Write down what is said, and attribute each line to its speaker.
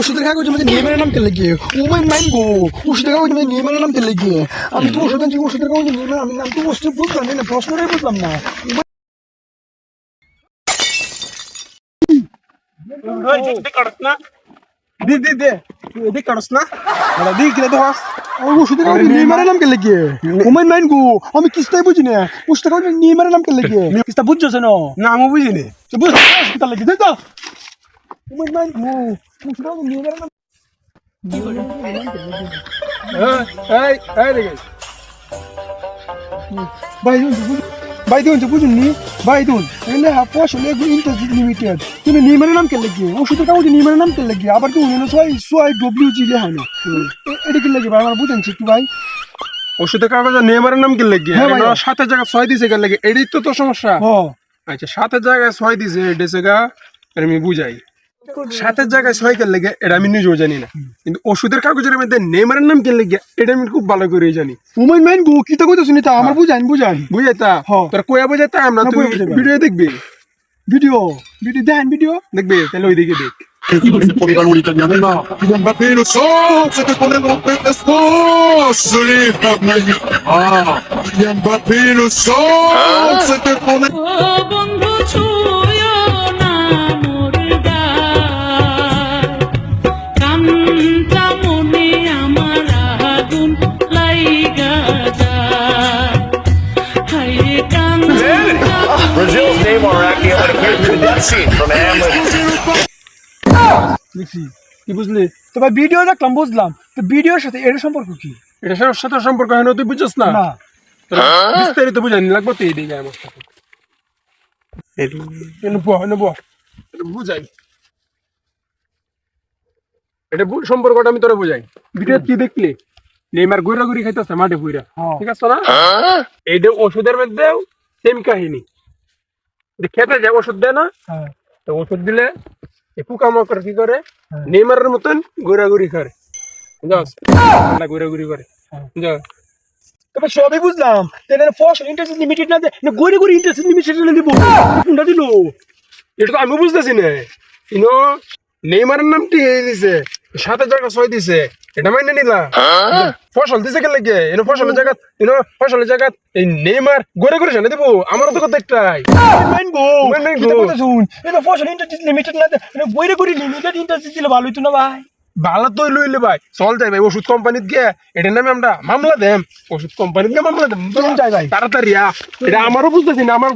Speaker 1: ওষুধের কাগজের মধ্যে নিয়ে নাম তেলে গিয়ে? ও মাই মাইন গো ওষুধের কাগজের মধ্যে নিয়ে নাম তেলে গিয়ে? আমি তো ওষুধ আনছি ওষুধের কাগজে নিয়ে আমি নাম তো ওষুধ বুঝলাম না প্রশ্নটাই বুঝলাম না।
Speaker 2: দি দি দে এদিক কাটস না। ওরা দি কিনে দেখাস
Speaker 1: ওই ওষুধের কাগজে নিয়ে নাম তেলে গিয়ে? ও মাই মাইন গো আমি কিস্তাই বুঝি না। ওষুধের কাগজে নিয়ে নাম তেলে গিয়ে? কিস্তা বুঝছ না
Speaker 2: না আমি বুঝিনি।
Speaker 1: তো বুঝ হসপিটাল লাগি দে তো ও মাই মাইন গো ওষুধের কাগজে নিয়ে নাম
Speaker 2: এই এই দেখে
Speaker 1: ভাই দুন ভাই দুন বুঝুন নি ভাই দুন এলে হা ফসল এগুলো ইন্টারেস্ট লিমিটেড তুমি নির্মাণের নাম কেন লাগিয়ে ওষুধের কাগজে নির্মাণের নাম কেন লাগিয়ে আবার কি উনি সোয়াই সোয়াই ডব্লিউ জি লে হয় না এ- এটা কি লাগে ভাই আমার বুঝেন একটু ভাই
Speaker 2: ওষুধের কাগজে নেমারের নাম কি লাগে
Speaker 1: হ্যাঁ।
Speaker 2: সাতের জায়গায় ছয় দিছে লাগে এটাই তো তোর সমস্যা আচ্ছা সাতের জায়গায় ছয় দিছে এটা জায়গা আমি বুঝাই সাতের জায়গায় ছয় কেন লাগে এটা আমি নিজেও জানি না। কিন্তু ওষুধের কাগজের মধ্যে নেমারের নাম কেন লাগে এটা আমি খুব ভালো করে জানি।
Speaker 1: উমাইন মাইন গো কি তা কইতো শুনি তা আমার বুঝাইন বুঝাই
Speaker 2: বুঝাইতা
Speaker 1: হ্যাঁ।
Speaker 2: তোর কোয়া বুঝাইতা আমরা তুই ভিডিও দেখবি?
Speaker 1: ভিডিও ভিডিও দেন ভিডিও।
Speaker 2: দেখবি? তাহলে ওইদিকে দেখ।
Speaker 3: Polígono italiano, Mbappé le sort, c'était pour les montrer Solide, Ah, Mbappé le sort, c'était pour les...
Speaker 4: To the death scene from Hamlet.
Speaker 1: দেখছি কি বুঝলি? তো ভিডিও দেখলাম বুঝলাম। তো ভিডিওর সাথে এর সম্পর্ক কি?
Speaker 2: এটা সাথে সম্পর্ক হয় না তুই বুঝছিস না? তোর বিস্তারিত বুঝানি লাগবে তো এইদিকে আমার সাথে। বুঝাই। এটা ভুল সম্পর্কটা আমি তোরা বুঝাই। ভিডিও কি দেখলি? নেইমার ঘুরা ঘুরি খাইতেছে মাঠে ঘুরা
Speaker 1: হ্যাঁ।
Speaker 2: ঠিক আছে না? এইটা ওষুধের মধ্যেও সেম কাহিনী। খেতে যায় ওষুধ দেয় না
Speaker 1: হ্যাঁ।
Speaker 2: তো ওষুধ দিলে এই পোকামাকড় কি করে? নেইমারের মতন ঘোরাঘুরি করে। ঘোরাঘুরি করে। বুঝাস
Speaker 1: তবে সবই বুঝলাম। তাহলে ফসল ইন্টারেস্ট লিমিটেড না দে না গড়ে গড়ে ইন্টারেস্ট লিমিটেড দিব। কোনটা দিল?
Speaker 2: এটা তো আমি বুঝতেছি না। ইনো নেইমারের নামটি দিছে সাথে জায়গা ছয় দিছে। এটা মাইনে নিলা ফসল দিছে কেন লাগে? এনো ফসলের জায়গা এনো ফসলের জায়গা এই নেইমার গড়ে গড়ে জানে দিব। আমারও তো কথা একটাই।
Speaker 1: মাইন গো
Speaker 2: মাইন মাইন
Speaker 1: কিতা
Speaker 2: গো।
Speaker 1: কথা শুন এটা ফসল ইন্টারেস্ট লিমিটেড না দে না গড়ে গড়ে লিমিটেড ইন্টারেস্ট দিলে ভালো হইতো না ভাই?
Speaker 2: ভালো তো লইলে ভাই। চল যাই ভাই ওষুধ কোম্পানিত গিয়ে এটার নামে আমরা মামলা দেম। ওষুধ কোম্পানিত গিয়ে মামলা দেম।
Speaker 1: যাই ভাই।
Speaker 2: তাড়াতাড়ি এটা আমারও বুঝতেছি না আমার